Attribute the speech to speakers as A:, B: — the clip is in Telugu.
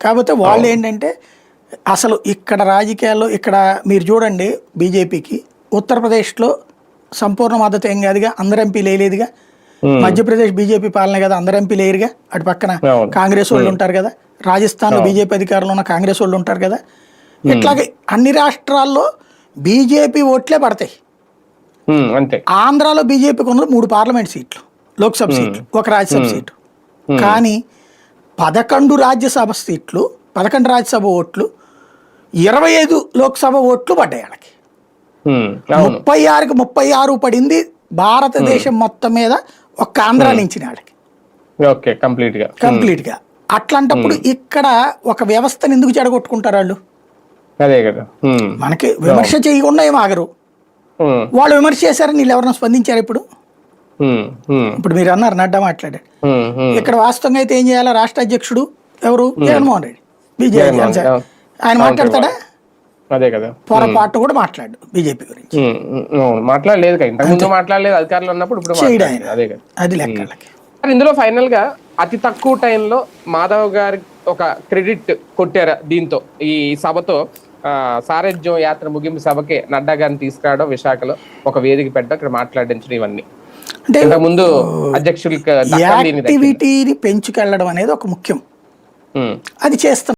A: కాకపోతే వాళ్ళు ఏంటంటే అసలు ఇక్కడ రాజకీయాల్లో ఇక్కడ మీరు చూడండి బీజేపీకి ఉత్తరప్రదేశ్లో సంపూర్ణ మద్దతు ఏం కాదుగా అందరు ఎంపీలు వేయలేదుగా మధ్యప్రదేశ్ బీజేపీ పాలన కదా అందరు ఎంపీలు వేయరుగా అటు పక్కన. కాంగ్రెస్ వాళ్ళు ఉంటారు కదా రాజస్థాన్లో బీజేపీ అధికారంలో ఉన్న కాంగ్రెస్ వాళ్ళు ఉంటారు కదా. ఇట్లాగే అన్ని రాష్ట్రాల్లో బీజేపీ ఓట్లే పడతాయి.
B: అంతే.
A: ఆంధ్రాలో బీజేపీకి ఉన్నది మూడు పార్లమెంట్ సీట్లు లోక్సభ సీట్లు ఒక రాజ్యసభ సీటు. కానీ పదకొండు రాజ్యసభ సీట్లు పదకొండు రాజ్యసభ ఓట్లు ఇరవై ఐదు లోక్సభ ఓట్లు పడ్డాయి వాళ్ళకి ముప్పై ఆరుకి ముప్పై ఆరు పడింది భారతదేశం మొత్తం మీద ఒక్క ఆంధ్ర నుంచి వాళ్ళకి
B: ఓకే
A: కంప్లీట్గా కంప్లీట్గా అట్లాంటప్పుడు ఇక్కడ ఒక వ్యవస్థను ఎందుకు చెడగొట్టుకుంటారు వాళ్ళు
B: అదే కదా.
A: మనకి విమర్శ చేయకుండా ఏం ఆగరు. వాళ్ళు విమర్శ చేశారని వీళ్ళు ఎవరైనా స్పందించారు ఇప్పుడు? ఇప్పుడు మీరు అన్నారు నడ్డా మాట్లాడారు. ఇక్కడ వాస్తవంగా అయితే ఏం చేయాలి? రాష్ట్ర అధ్యక్షుడు ఎవరు? జగన్మోహన్ రెడ్డి. బీజేపీ. ఆయన మాట్లాడతాడా?
B: అదే కదా.
A: పొరపాటు కూడా మాట్లాడు బీజేపీ గురించి.
B: మాట్లాడలేదు ముందు మాట్లాడలేదు అధికారులు ఉన్నప్పుడు ఇప్పుడు అదే కదా.
A: అది
B: మరి ఇందులో ఫైనల్గా అతి తక్కువ టైంలో మాధవ్ గారి ఒక క్రెడిట్ కొట్టారు దీంతో? ఈ సభతో ఆ, సారథ్యం యాత్ర ముగింపు సభకి నడ్డా గారిని తీసుకురావడం విశాఖలో ఒక వేదిక పెట్టడం ఇక్కడ మాట్లాడించడం ఇవన్నీ.
A: అంటే
B: ముందు దక్కింది.
A: యాక్టివిటీని పెంచుకెళ్ళడం అనేది ఒక ముఖ్యం. అది చేస్తాం